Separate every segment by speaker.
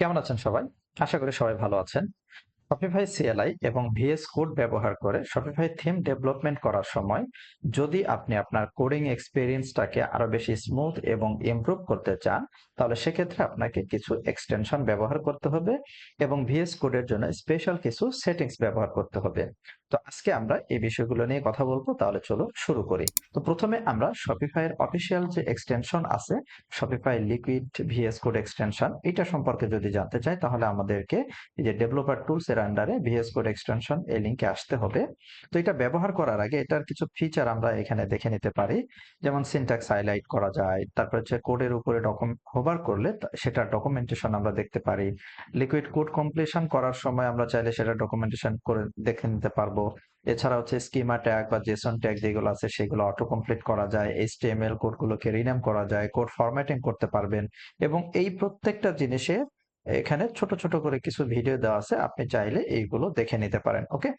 Speaker 1: কেমন আছেন সবাই? আশা করি সবাই ভালো আছেন। শপিফাই সিএলআই এবং ভিএস কোড ব্যবহার করে শপিফাই থিম ডেভেলপমেন্ট করার সময় যদি আপনি আপনার কোডিং এক্সপেরিয়েন্সটাকে আরও বেশি স্মুথ এবং ইমপ্রুভ করতে চান, তাহলে সেক্ষেত্রে আপনাকে কিছু এক্সটেনশন ব্যবহার করতে হবে এবং ভিএস কোডের জন্য স্পেশাল কিছু সেটিংস ব্যবহার করতে হবে। তো আজকে আমরা এই বিষয়গুলো নিয়ে কথা বলব, তাহলে চলো শুরু করি। তো প্রথমে আমরা Shopify এর অফিসিয়াল যে এক্সটেনশন আছে, Shopify liquid VS code extension এটা সম্পর্কে যদি জানতে চাই, তাহলে আমাদেরকে এই যে ডেভেলপার টুলস এর আন্ডারে VS কোড এক্সটেনশন এই লিংকে আসতে হবে। তো এটা ব্যবহার করার আগে এটার কিছু ফিচার আমরা এখানে দেখে নিতে পারি। যেমন সিনট্যাক্স হাইলাইট করা যায়, তারপর হচ্ছে কোডের উপরে ডকুমেন্ট হোভার করলে সেটার ডকুমেন্টেশন আমরা দেখতে পারি। লিকুইড কোড কমপ্লিশন করার সময় আমরা চাইলে সেটা ডকুমেন্টেশন করে দেখে নিতে পারব। এছাড়া হচ্ছে স্কিমা ট্যাগ বা জেসন ট্যাগ যেগুলো আছে, সেগুলো অটো কমপ্লিট করা যায় এইচটিএমএল কোডগুলোকে রিনেম করা যায় কোড ফরম্যাটিং করতে পারবেন এবং এই প্রত্যেকটা জিনিসে এখানে ছোট ছোট করে কিছু ভিডিও দেওয়া আছে, আপনি চাইলে এইগুলো দেখে নিতে পারেন ওকে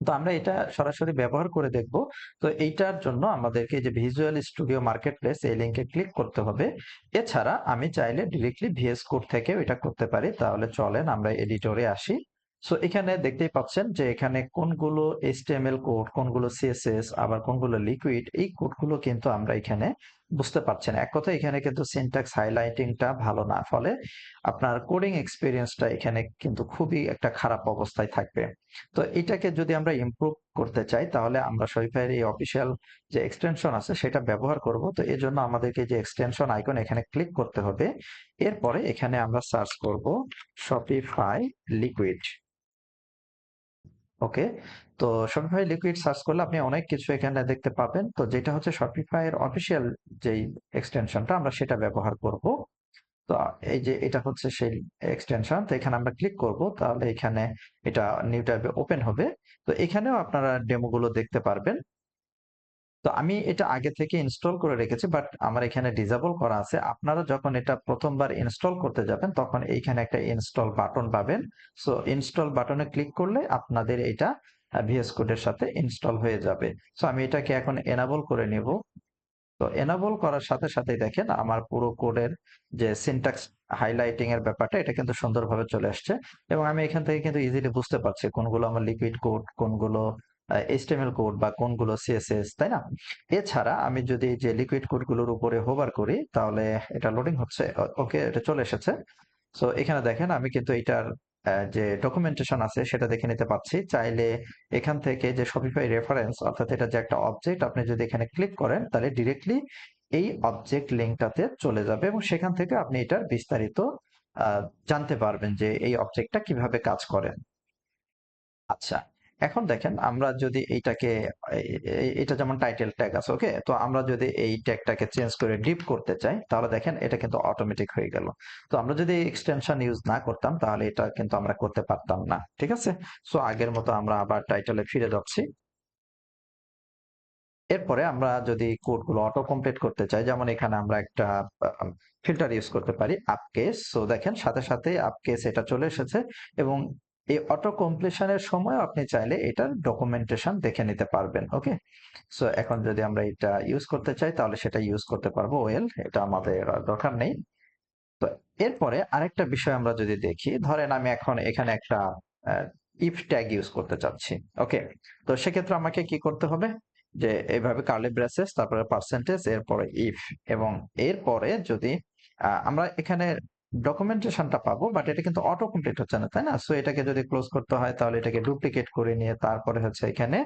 Speaker 1: তো আমরা এটা সরাসরি ব্যবহার করে দেখব। তো এইটার জন্য আমাদেরকে যে ভিজুয়াল স্টুডিও মার্কেট প্লেস এই লিঙ্কে ক্লিক করতে হবে। এছাড়া আমি চাইলে ডিরেক্টলি ভিএস কোড থেকে এটা করতে পারি। তাহলে চলেন আমরা এডিটরে আসি। সো এখানে দেখতেই পাচ্ছেন যে এখানে কোনগুলো এইচটিএমএল কোড কোনগুলো সিএসএস আবার কোনগুলো লিকুইড এই কোডগুলো কিন্তু আমরা এখানে বুঝতে পারছেন এক কথা এখানে কিন্তু সিনট্যাক্স হাইলাইটিংটা ভালো না, ফলে আপনার কোডিং এক্সপিরিয়েন্সটা এখানে কিন্তু খুবই একটা খারাপ অবস্থায় থাকবে। তো এটাকে যদি আমরা ইমপ্রুভ করতে চাই, তাহলে আমরা শরীফের এই অফিসিয়াল যে এক্সটেনশন আছে, সেটা ব্যবহার করব। তো এর জন্য আমাদেরকে যে এক্সটেনশন আইকন এখানে ক্লিক করতে হবে। এরপরে এখানে আমরা সার্চ করব শপিফাই লিকুইড ওকে? তো শপিফাই লিকুইড সার্চ করলে আপনি অনেক কিছু এখানে দেখতে পাবেন। তো যেটা হচ্ছে শপিফাই এর অফিসিয়াল যেই এক্সটেনশনটা আমরা সেটা ব্যবহার করব। তো এই যে এটা হচ্ছে সেই এক্সটেনশন তো এখানে আমরা ক্লিক করব। তাহলে এখানে এটা নিউ ট্যাবে ওপেন হবে। তো এখানেও আপনারা ডেমোগুলো দেখতে পারবেন। তো আমি এটা আগে থেকে ইনস্টল করে রেখেছি বাট আমার এখানে ডিজেবল করা আছে। আপনারা যখন এটা প্রথমবার ইনস্টল করতে যাবেন, তখন এইখানে একটা ইনস্টল বাটন পাবেন। সো ইনস্টল বাটনে ক্লিক করলে আপনাদের এটা ভিএস কোডের সাথে ইনস্টল হয়ে যাবে। সো আমি এটাকে এখন এনাবল করে নেব। তো এনাবল করার সাথে সাথে দেখেন, আমার পুরো কোডের যে সিনট্যাক্স হাইলাইটিং এর ব্যাপারটা, এটা কিন্তু সুন্দরভাবে চলে আসছে। এবং আমি এখান থেকে কিন্তু ইজিলি বুঝতে পারছি কোনগুলো আমার লিকুইড কোড কোনগুলো এইচটিএমএল কোড বা কোনগুলো সিএসএস তাই না? এছাড়া আমি যদি যে লিকুইড কোডগুলোর উপরে হোভার করি, তাহলে এটা লোডিং হচ্ছে। ওকে এটা চলে এসেছে। সো এখানে দেখেন আমি কিন্তু এটার যে ডকুমেন্টেশন আছে, সেটা দেখে নিতে পাচ্ছি চাইলে এখান থেকে যে শপিফাই রেফারেন্স অর্থাৎ এটা যে একটা অবজেক্ট আপনি যদি এখানে ক্লিক করেন, তাহলে ডিরেক্টলি এই অবজেক্ট লিঙ্কটাতে চলে যাবে এবং সেখান থেকে আপনি এটার বিস্তারিত জানতে পারবেন যে এই অবজেক্টটা কীভাবে কাজ করেন আচ্ছা এখন দেখেন আমরা যদি এইটাকে এটা যেমন টাইটেল ট্যাগ আছে ওকে তো আমরা যদি এই ট্যাগটাকে চেঞ্জ করে ডিপ করতে চাই, তাহলে দেখেন এটা কিন্তু অটোমেটিক হয়ে গেল। তো আমরা যদি এক্সটেনশন ইউজ না করতাম, তাহলে এটা কিন্তু আমরা করতে পারতাম না, ঠিক আছে? সো আগের মতো আমরা আবার টাইটেলে ফিরে যাচ্ছি। এরপরে আমরা যদি কোডগুলো অটো কমপ্লিট করতে চাই, যেমন এখানে আমরা একটা ফিল্টার ইউজ করতে পারি আপকেস সো দেখেন সাথে সাথে আপকেস এটা চলে এসেছে এবং এই অটো কমপ্লিশনের সময় আপনি চাইলে এটার ডকুমেন্টেশন দেখে নিতে পারবেন ওকে সো এখন যদি আমরা এটা ইউজ করতে চাই, তাহলে সেটা ইউজ করতে পারব ওয়েল এটা আমাদের দরকার নেই। তো, এরপরে আরেকটা বিষয় আমরা যদি দেখি, ধরেন আমি এখন এখানে একটা ইফ ট্যাগ ইউজ করতে চাচ্ছি ওকে তো, সেক্ষেত্রে আমাকে কি করতে হবে? যে এইভাবে কার্লি ব্রেসেস তারপরে পার্সেন্টেজ এরপরে ইফ এবং এরপরে যদি আমরা এখানে ডকুমেন্টেশনটা পাবো বাট এটা কিন্তু অটো কমপ্লিট হচ্ছে না, তাই না? সো এটাকে যদি ক্লোজ করতে হয়, তাহলে এটাকে ডুপ্লিকেট করে নিয়ে তারপরে হচ্ছে এখানে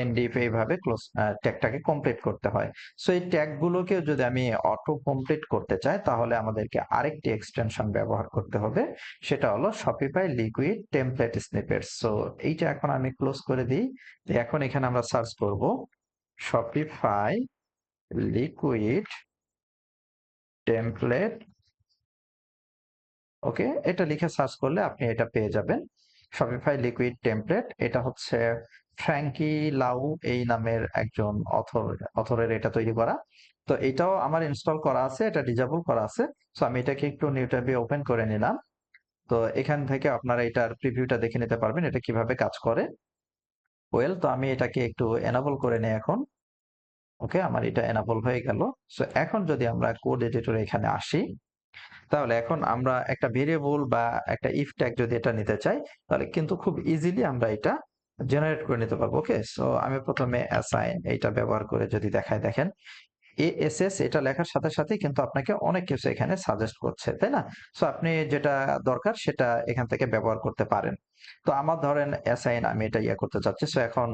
Speaker 1: এনডিএফ এইভাবে ক্লোজ ট্যাগটাকে কমপ্লিট করতে হয়। সো এই ট্যাগ গুলোকে যদি আমি অটো কমপ্লিট করতে চাই, তাহলে আমাদেরকে আরেকটি এক্সটেনশন ব্যবহার করতে হবে। সেটা হলো Shopify liquid template snippet so এইটা এখন আমি ক্লোজ করে দিই। এখন এখানে আমরা সার্চ করব শপিফাই লিকুইড টেমপ্লেট ওকে? এটা লিখে সার্চ করলে আপনি এটা পেয়ে যাবেন। শপিফাই লিকুইড টেমপ্লেট এটা হচ্ছে ফ্র্যাঙ্কি লাউ এই নামের একজন অথর, অথরের এটা তৈরি করা। তো এটাও আমার ইনস্টল করা আছে, এটা ডিজাবল করা আছে। সো আমি এটাকে একটু নিউ ট্যাবে ওপেন করে নিলাম। তো এখান থেকে আপনারা এটার প্রিভিউটা দেখে নিতে পারবেন, এটা কীভাবে কাজ করে। ওয়েল তো আমি এটাকে একটু এনাবল করে নিই এখন। ওকে? আমার এটা এনাবল হয়ে গেল। সো এখন যদি আমরা কোড এডিটরে এখানে আসি তাহলে এখন আমরা একটা ভেরিয়েবল বা একটা ইফ ট্যাগ যদি এটা নিতে চাই, তাহলে কিন্তু খুব ইজিলি আমরা এটা জেনারেট করে নিতে পারব ওকে সো আমি প্রথমে অ্যাসাইন এইটা ব্যবহার করে যদি দেখায়, দেখেন। এএসএস এটা লেখার সাথে সাথে কিন্তু আপনাকে অনেক কিছু এখানে সাজেস্ট করছে, তাই না? সো আপনি যেটা দরকার সেটা এখান থেকে ব্যবহার করতে পারেন। তো আমার ধরেন অ্যাসাইন আমি এটা ইয়ে করতে চাচ্ছি। সো এখন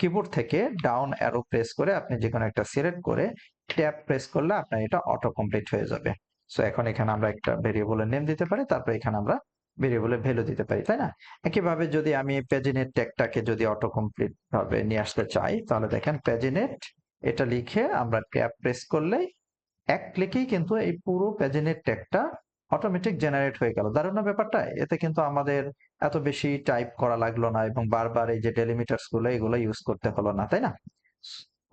Speaker 1: কিবোর্ড থেকে ডাউন অ্যারো প্রেস করে আপনি যে কোনো একটা সিলেক্ট করে ট্যাব প্রেস করলে আপনার এটা অটো কমপ্লিট হয়ে যাবে। সো এখন এখানে আমরা একটা ভেরিয়েবলের নেম দিতে পারি, তারপর এখানে আমরা ভেরিয়েবলের ভ্যালু দিতে পারি, তাই না? একইভাবে যদি আমি প্যাজিনেট ট্যাগটাকে যদি অটো কমপ্লিট ভাবে নিয়ে আসতে চাই, তাহলে দেখেন প্যাজিনেট এটা লিখে আমরা ট্যাব প্রেস করলে এক ক্লিকেই কিন্তু এই পুরো প্যাজিনেট ট্যাগটা অটোমেটিক জেনারেট হয়ে গেল। দারুণ ব্যাপারটা? এতে কিন্তু আমাদের এত বেশি টাইপ করা লাগল না এবং বারবার এই যে ডেলিমিটার্সগুলো, এগুলো ইউজ করতে হলো না, তাই না?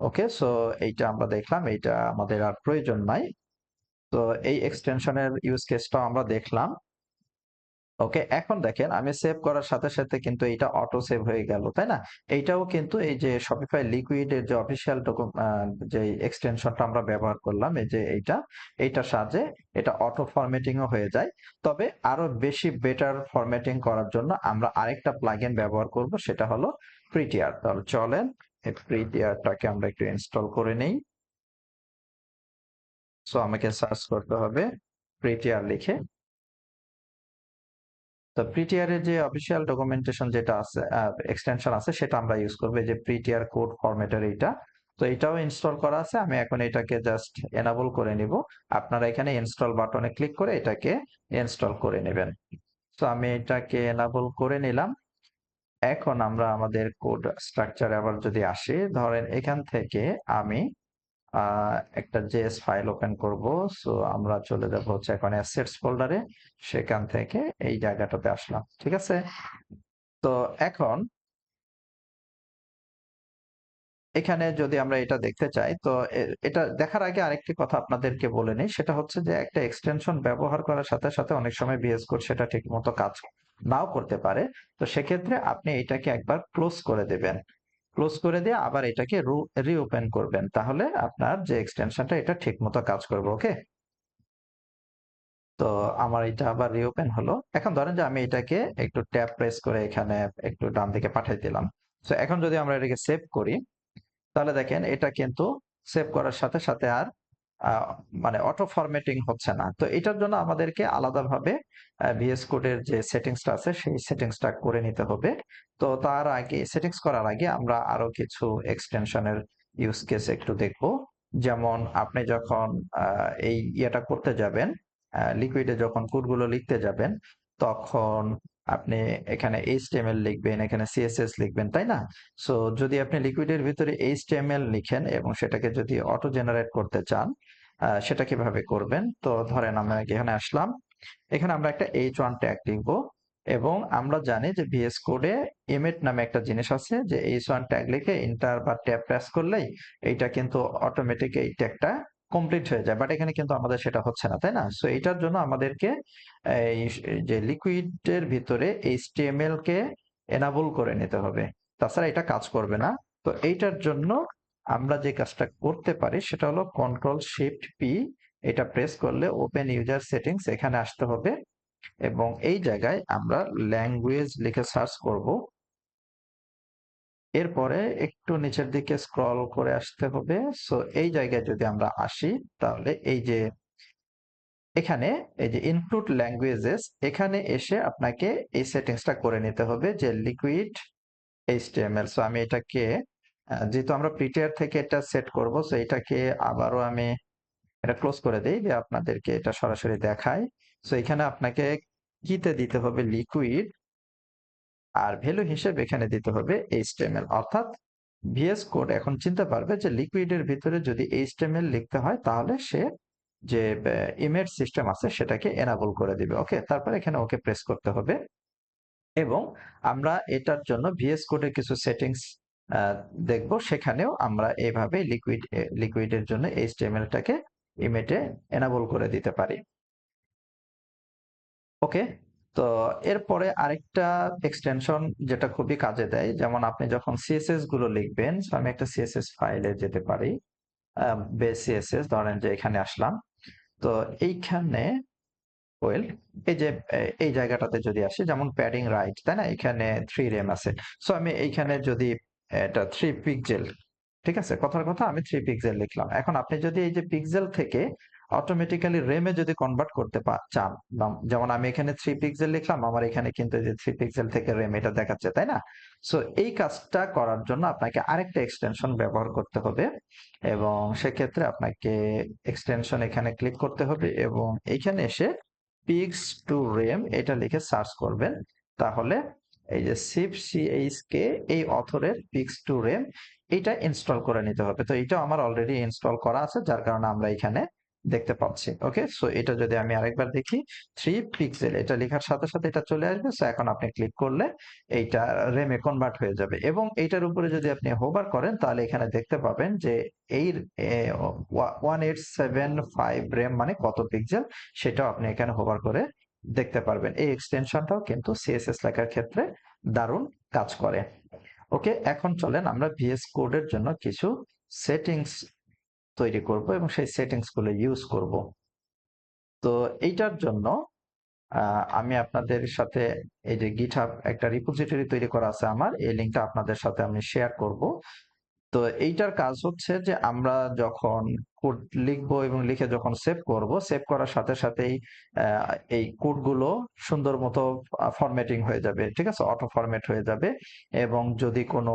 Speaker 1: ওকে সো এইটা আমরা দেখলাম, এইটা আমাদের আর প্রয়োজন নাই। তো এই এক্সটেনশনের ইউজ কেসটাও আমরা দেখলাম। ওকে এখন দেখেন, আমি সেভ করার সাথে সাথে কিন্তু এটা অটো সেভ হয়ে গেল, তাই না? এইটাও কিন্তু এই যে শপিফাই লিকুইডের যে অফিসিয়াল যে এক্সটেনশনটা আমরা ব্যবহার করলাম, এই যে এইটা, এইটার সাহায্যে এটা অটো ফরম্যাটিংও হয়ে যায়। তবে আরও বেশি বেটার ফরম্যাটিং করার জন্য আমরা আরেকটা প্লাগইন ব্যবহার করব, সেটা হলো প্রিটিয়ার তাহলে চলেন, এই প্রিটিয়ারটাকে আমরা একটু ইনস্টল করে নেই। সো আমাকে সার্চ করতে হবে প্রিটিয়ার লিখে। তো প্রিটিয়ারের যে অফিসিয়াল ডকুমেন্টেশন যেটা আছে এক্সটেনশন আছে, সেটা আমরা ইউজ করব। যে প্রিটিয়ার কোড ফরম্যাটের এইটা। তো এটাও ইনস্টল করা আছে। আমি এখন এটাকে জাস্ট এনাবল করে নিব। আপনারা এখানে ইনস্টল বাটনে ক্লিক করে এটাকে ইনস্টল করে নেবেন। তো আমি এটাকে এনাবল করে নিলাম। এখন আমরা আমাদের কোড স্ট্রাকচারে আবার যদি আসি, ধরেন এখান থেকে আমি একটা জেএস ফাইল ওপেন করব। সো আমরা চলে যাব হচ্ছে এখন অ্যাসেটস ফোল্ডারে সেখান থেকে এই জায়গাটাতে আসলাম। ঠিক আছে? তো এখন এখানে যদি আমরা এটা দেখতে চাই, তো এটা দেখার আগে আরেকটি কথা আপনাদেরকে বলে নিই। সেটা হচ্ছে যে একটা এক্সটেনশন ব্যবহার করার সাথে সাথে অনেক সময় বিএস কোড সেটা ঠিক মতো কাজ নাও করতে পারে। তো সেক্ষেত্রে আপনি এটাকে একবার ক্লোজ করে দেবেন। ক্লোজ করে দিয়ে আবার এটাকে রিওপেন করবেন। তাহলে আপনার যে এক্সটেনশনটা এটা ঠিক মতো কাজ করবে ওকে তো আমার এটা আবার রিওপেন হলো। এখন ধরেন যে আমি এটাকে একটু ট্যাপ প্রেস করে এখানে একটু ডান দিকে পাঠিয়ে দিলাম। তো এখন যদি আমরা এটাকে সেভ করি, তাহলে দেখেন এটা কিন্তু সেভ করার সাথে সাথে আর মানে অটো ফরম্যাটিং হচ্ছে না। তো এটার জন্য আমাদেরকে আলাদাভাবে ভিএস কোডের যে সেটিংসটা আছে, সেই সেটিংসটা করে নিতে হবে। তো তার আগে সেটিংস করার আগে আমরা আরও কিছু এক্সটেনশনের ইউজ কেস একটু দেখব। যেমন আপনি যখন এই ইয়েটা করতে যাবেন লিকুইডে যখন কোডগুলো লিখতে যাবেন, তখন আপনি এখানে এইচটিএমএল লিখবেন, এখানে সিএসএস লিখবেন, তাই না? সো যদি আপনি লিকুইডের ভিতরে এইচটিএমএল লিখেন এবং সেটাকে যদি অটো জেনারেট করতে চান সেটা কীভাবে করবেন? তো ধরেন আমরা এখানে আসলাম। এখানে আমরা একটা এইচ ওয়ান ট্যাগ লিখব এবং আমরা জানি যে ভিএস কোডে এমেট নামে একটা জিনিস আছে যে এইচ ওয়ান ট্যাগ লিখে ইন্টার বা ট্যাব প্রেস করলেই এইটা কিন্তু অটোমেটিক এই ট্যাগটা কমপ্লিট হয়ে যায় বাট এখানে কিন্তু আমাদের সেটা হচ্ছে না, তাই না? সো এটার জন্য আমাদেরকে এই যে লিকুইডের ভিতরে এইচটিএমএল কে এনাবল করে নিতে হবে। তাছাড়া এটা কাজ করবে না। তো এইটার জন্য আমরা যে কাজটা করতে পারি সেটা হলো কন্ট্রোল শিফট পি এটা প্রেস করলে ওপেন ইউজার সেটিংস এখানে আসতে হবে। এবং এই জায়গায় আমরা ল্যাঙ্গুয়েজ লিখে সার্চ করব। এরপরে একটু নিচের দিকে স্ক্রল করে আসতে হবে। সো এই জায়গায় যদি আমরা আসি, তাহলে এই যে এখানে, এই যে ইনক্লুড ল্যাঙ্গুয়েজেস এখানে এসে আপনাকে এই সেটিংসটা করে নিতে হবে যে লিকুইড এইচটিএমএল সো আমি এটাকে যেহেতু আমরা প্রিটেয়ার থেকে এটা সেট করব সো এটাকে আবারও আমি এটা ক্লোজ করে দিই যে আপনাদেরকে এটা সরাসরি দেখাই। সো এখানে আপনাকে কিতে দিতে হবে? লিকুইড আর ভ্যালু হিসেবে এখানে দিতে হবে এইচটিএমএল অর্থাৎ ভিএস কোড এখন চিনতে পারবে যে লিকুইডের ভিতরে যদি এইচটিএমএল লিখতে হয়, তাহলে সে যে ইমেজ সিস্টেম আছে, সেটাকে এনাবল করে দিবে। ওকে তারপর এখানে ওকে প্রেস করতে হবে। এবং আমরা এটার জন্য ভিএস কোডের কিছু সেটিংস দেখব। সেখানেও আমরা এইভাবে লিকুইড লিকুইডের জন্য এইচটিএমএলটাকে ইমেটে এনাবল করে দিতে পারি। ওকে তো এরপরে আরেকটা এক্সটেনশন যেটা খুবই কাজে দেয়, যেমন আপনি যখন সিএসএসগুলো লিখবেন আমি একটা সিএসএস ফাইলে যেতে পারি বেস সিএসএস ধরেন যে এখানে আসলাম। তো এইখানে ওয়েল এই যে এই জায়গাটাতে যদি আসি, যেমন প্যাডিং রাইট তাই না? এখানে থ্রি রেম আছে। সো আমি এইখানে যদি এটা থ্রি পিক্সেল ঠিক আছে? কথার কথা, আমি থ্রি পিক্সেল লিখলাম। এখন আপনি যদি এই যে পিক্সেল থেকে অটোমেটিক্যালি রেমে যদি কনভার্ট করতে চান যেমন আমি এখানে থ্রি পিক্সেল লিখলাম, আমার এখানে কিন্তু যে থ্রি পিক্সেল থেকে রেম এটা দেখাচ্ছে, তাই না? সো এই কাজটা করার জন্য আপনাকে আরেকটা এক্সটেনশন ব্যবহার করতে হবে এবং সেক্ষেত্রে আপনাকে এক্সটেনশন এখানে ক্লিক করতে হবে এবং এইখানে এসে পিক্স টু রেম এটা লিখে সার্চ করবেন। তাহলে এই যে সিপ সিএইচ কে এই অথরের পিক্স টু রেম এটা ইনস্টল করে নিতে হবে। তো এটা আমার অলরেডি ইনস্টল করা আছে, যার কারণে আমরা এখানে দেখতে পাচ্ছি ওকে সো এটা যদি আমি আরেকবার দেখি থ্রি পিক্সেল এটা লেখার সাথে সাথে এটা চলে আসবে সো এখন আপনি ক্লিক করলে এইটা রেমে কনভার্ট হয়ে যাবে। এবং এইটার উপরে যদি আপনি হোভার করেন, তাহলে এখানে দেখতে পাবেন যে এই one eight seven five rem মানে কত পিক্সেল সেটাও আপনি এখানে হোভার করে দেখতে পারবেন। এই এক্সটেনশনটাও কিন্তু সিএসএস লেখার ক্ষেত্রে দারুণ কাজ করে। ওকে এখন চলেন আমরা ভিএস কোডের জন্য কিছু সেটিংস তৈরি করব এবং সেই সেটিংসগুলো ইউজ করব। তো এইটার জন্য আমি আপনাদের সাথে এই যে গিটহাব একটা রিপোজিটরি তৈরি করা আছে আমার, এই লিঙ্কটা আপনাদের সাথে আমি শেয়ার করব। তো এইটার কাজ হচ্ছে যে আমরা যখন কোড লিখব এবং লিখে যখন সেভ করব সেভ করার সাথে সাথেই এই কোডগুলো সুন্দর মতো ফরম্যাটিং হয়ে যাবে, ঠিক আছে? অটো ফরম্যাট হয়ে যাবে এবং যদি কোনো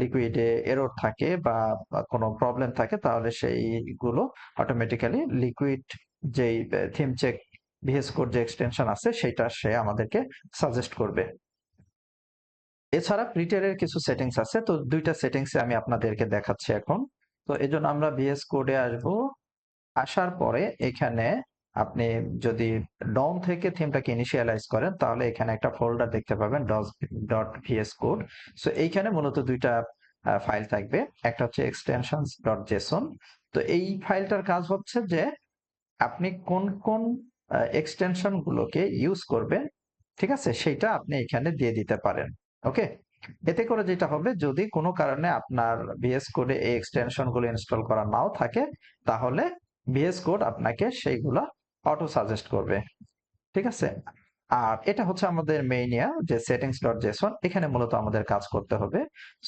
Speaker 1: লিকুইডে এরর থাকে বা বা কোনো প্রবলেম থাকে, তাহলে সেইগুলো অটোমেটিক্যালি লিকুইড যেই থিম চেক ভিএস কোড যে এক্সটেনশন আছে সেটা সে আমাদেরকে সাজেস্ট করবে। এছাড়া প্রিটারের কিছু সেটিংস আছে, তো দুইটা সেটিংস আমি আপনাদেরকে দেখাচ্ছি এখন। তো এই জন্য আমরা ভিএস কোডে আসব। আসার পরে এখানে আপনি যদি ডম থেকে থিমটাকে ইনিশিয়ালাইজ করেন, তাহলে এখানে একটা ফোল্ডার দেখতে পাবেন ডট ভিএস কোড সো এইখানে মূলত দুইটা ফাইল থাকবে। একটা হচ্ছে এক্সটেনশন ডট জেসন তো এই ফাইলটার কাজ হচ্ছে যে আপনি কোন কোন এক্সটেনশন গুলোকে ইউজ করবেন, ঠিক আছে? সেটা আপনি এখানে দিয়ে দিতে পারেন। ওকে এতে করে যেটা হবে, যদি কোনো কারণে আপনার ভিএস কোডে এই এক্সটেনশনগুলো ইনস্টল করা নাও থাকে, তাহলে ভিএস কোড আপনাকে সেইগুলা অটো সাজেস্ট করবে। ঠিক আছে? আর এটা হচ্ছে আমাদের মেইনিয়া যে সেটিংস ডট জেসন এখানে মূলত আমাদের কাজ করতে হবে।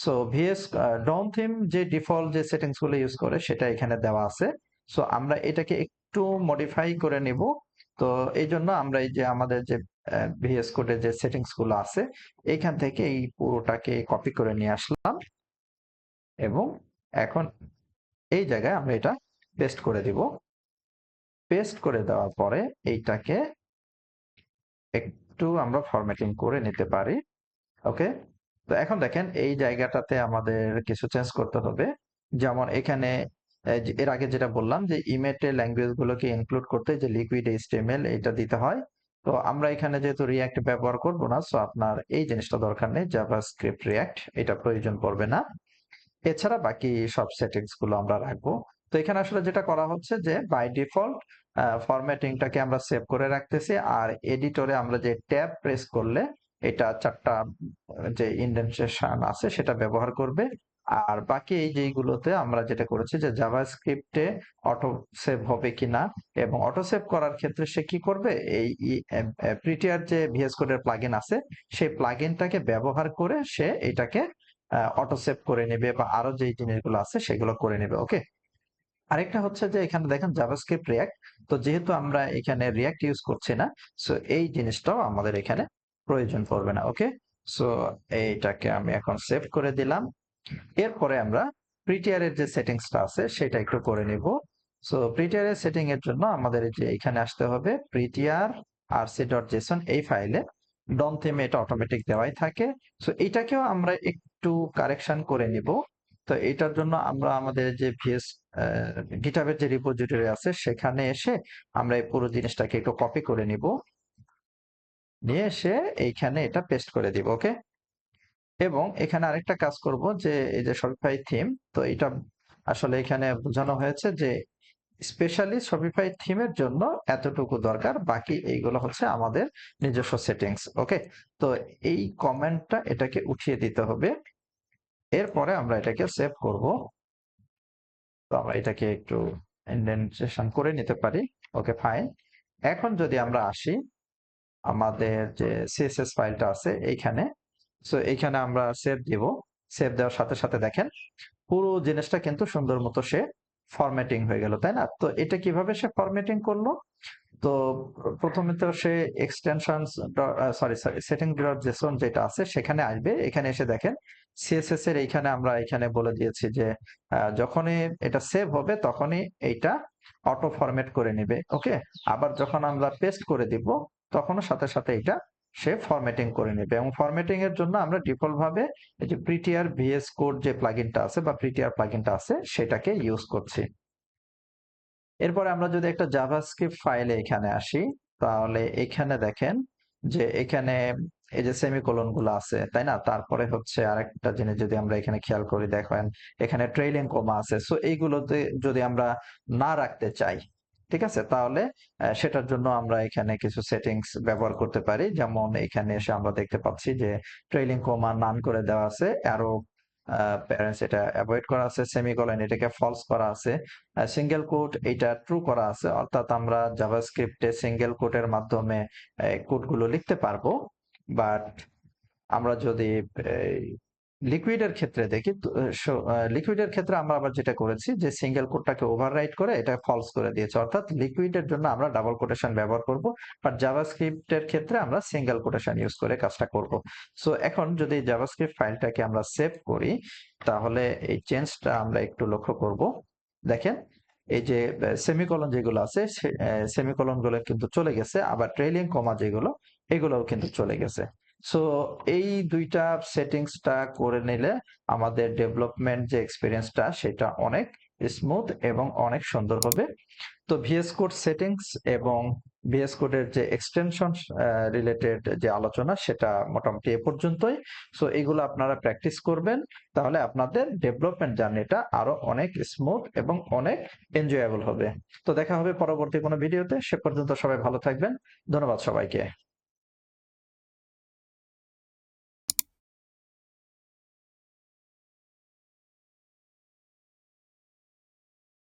Speaker 1: সো ভিএস ডম থিম যে ডিফল্ট যে সেটিংসগুলো ইউজ করে, সেটা এখানে দেওয়া আছে। সো আমরা এটাকে একটু মডিফাই করে নিব। তো এই জন্য আমরা এই যে আমাদের যে ভিএস কোডের যে সেটিংসগুলো আছে, এখান থেকে এই পুরোটাকে কপি করে নিয়ে আসলাম। এবং এখন এই জায়গায় আমরা এটা পেস্ট করে দিব। পেস্ট করে দেওয়ার পরে এইটাকে একটু আমরা ফরম্যাটিং করে নিতে পারি। ওকে তো এখন দেখেন, এই জায়গাটাতে আমাদের কিছু চেঞ্জ করতে হবে। যেমন এখানে এর আগে যেটা বললাম যে ইমেটে ল্যাঙ্গুয়েজ গুলোকে ইনক্লুড করতে যে লিকুইড এইচটিএমএল এটা দিতে হয়। তো আমরা এখানে যেহেতু রিয়াক্ট ব্যবহার করব না সো আপনার এই জিনিসটা দরকার নেই জাভাস্ক্রিপ্ট রিয়াক্ট এটা প্রয়োজন পড়বে না। এছাড়া বাকি সব সেটিংসগুলো আমরা রাখব। তো এখানে আসলে যেটা করা হচ্ছে যে বাই ডিফল্ট ফরম্যাটিংটাকে আমরা সেভ করে রাখতেছি, আর এডিটরে আমরা যে ট্যাব প্রেস করলে, এটা চারটা যে ইন্ডেন্টেশন আছে, সেটা ব্যবহার করবে। আর বাকি এই যেগুলোতে আমরা যেটা করেছি যে জাভাস্ক্রিপ্টে অটো সেভ হবে কিনা এবং অটো সেভ করার ক্ষেত্রে সে কি করবে? এই প্রিটিয়ার যে ভিএস কোডের প্লাগইন আছে, সেই প্লাগইনটাকে ব্যবহার করে সে এটাকে অটো সেভ করে নেবে বা আরও যে জিনিসগুলো আছে সেগুলো করে নেবে, ওকে? আরেকটা হচ্ছে যে এখানে দেখেন জাভাস্ক্রিপ্ট রিয়াক্ট তো যেহেতু আমরা এখানে রিয়াক্ট ইউজ করছি না সো এই জিনিসটাও আমাদের এখানে প্রয়োজন পড়বে না, ওকে? সো এইটাকে আমি এখন সেভ করে দিলাম। এরপরে আমরা প্রিটিয়ারের যে সেটিংসটা আছে, সেটা একটু করে নিব। সো প্রিটিয়ারের সেটিং এর জন্য আমাদের যে এখানে আসতে হবে প্রিটিয়ার আরসি ডট জেসন এই ফাইলে ডন থিমে এটা অটোমেটিক দেওয়াই থাকে। সো এটাকেও আমরা একটু কারেকশন করে নিব। তো, এটার জন্য আমরা আমাদের যে ভিএস গিটাবের যে রিপোজিটরি আছে, সেখানে এসে আমরা এই পুরো জিনিসটাকে একটু কপি করে নিব। নিয়ে এসে এইখানে এটা পেস্ট করে দিব ওকে এবং এখানে আরেকটা কাজ করব যে, এই যে শপিফাই থিম তো এটা আসলে এখানে বোঝানো হয়েছে যে স্পেশালি শপিফাই থিমের জন্য এতটুকু দরকার, বাকি এইগুলো হচ্ছে আমাদের নিজস্ব সেটিংস ওকে তো এই কমেন্টটা এটাকে উঠিয়ে দিতে হবে। এরপরে আমরা এটাকে সেভ করব। তো আমরা এটাকে একটু ইন্ডেন্টেশন করে নিতে পারি ওকে ফাইন এখন যদি আমরা আসি, আমাদের যে সিএসএস ফাইলটা আছে, এইখানে সো এইখানে আমরা সেভ দিব। সেভ দেওয়ার সাথে সাথে দেখেন, পুরো জিনিসটা কিন্তু সুন্দর মতো সে ফরম্যাটিং হয়ে গেল, তাই না? তো এটা কীভাবে সে ফরম্যাটিং করল? তো প্রথমে তো সে extension sorry sorry setting dot JSON যেটা আছে, সেখানে আসবে। এখানে এসে দেখেন সিএসএস এর এইখানে আমরা এখানে বলে দিয়েছি যে যখনই এটা সেভ হবে, তখনই এইটা অটো ফরম্যাট করে নেবে ওকে আবার যখন আমরা পেস্ট করে দিব, তখনও সাথে সাথে এটা সে ফরম্যাটিং করে নেবে এবং ফরম্যাটিং এর জন্য আমরা ডিফল্ট ভাবে এই যে প্রিটিয়ার ভিএস কোড যে প্লাগইনটা আছে বা প্রিটিয়ার প্লাগইনটা আছে সেটাকে ইউজ করছি। এরপরে আমরা যদি একটা জাভাস্ক্রিপ্ট ফাইলে এখানে আসি, তাহলে এখানে দেখেন যে এখানে এই যে সেমিকোলনগুলো আছে, তাই না? তারপরে হচ্ছে আরেকটা জিনিস যদি আমরা এখানে খেয়াল করি, দেখেন এখানে ট্রেলিং কমা আছে। সো এইগুলোতে যদি আমরা না রাখতে চাই ঠিক আছে? তাহলে সেটার জন্য আমরা এখানে কিছু সেটিংস ব্যবহার করতে পারি। যেমন এখানে এসে আমরা দেখতে পাচ্ছি যে ট্রেলিং কমা নান করে দেওয়া আছে আরও প্যারেন্টস এটা অ্যাভয়েড করা আছে সেমিকোলন এটাকে ফলস করা আছে সিঙ্গেল কোট এটা ট্রু করা আছে, অর্থাৎ আমরা জাভাস্ক্রিপ্টে সিঙ্গেল কোটের মাধ্যমে কোডগুলো লিখতে পারব। বাট আমরা যদি লিকুইডের ক্ষেত্রে দেখি লিকুইডের ক্ষেত্রে আমরা আবার যেটা করেছি যে সিঙ্গেল কোডটাকে ওভাররাইট করে এটা ফলস করে দিয়েছে। অর্থাৎ লিকুইডের জন্য আমরা ডাবল কোটেশন ব্যবহার করব বাট জাভাস্ক্রিপ্টের ক্ষেত্রে আমরা সিঙ্গেল কোটেশন ইউজ করে কাজটা করব। সো এখন যদি জাভাস্ক্রিপ্ট ফাইলটাকে আমরা সেভ করি, তাহলে এই চেঞ্জটা আমরা একটু লক্ষ্য করব। দেখেন, এই যে সেমিকলন যেগুলো আছে সেমিকলনগুলো কিন্তু চলে গেছে, আবার ট্রেলিং কমা যেগুলো, এগুলোও কিন্তু চলে গেছে। সো এই দুইটা সেটিংসটা করে নিলে আমাদের ডেভেলপমেন্ট যে এক্সপিরিয়েন্সটা সেটা অনেক স্মুথ এবং অনেক সুন্দর হবে তো ভিএস কোড সেটিংস এবং ভিএস কোডের যে এক্সটেনশন রিলেটেড যে আলোচনা সেটা মোটামুটি এ পর্যন্তই। সো এগুলো আপনারা প্র্যাকটিস করবেন, তাহলে আপনাদের ডেভেলপমেন্ট জার্নিটা আরও অনেক স্মুথ এবং অনেক এনজয়েবল হবে। তো দেখা হবে পরবর্তী কোনো ভিডিওতে সে পর্যন্ত সবাই ভালো থাকবেন। ধন্যবাদ সবাইকে।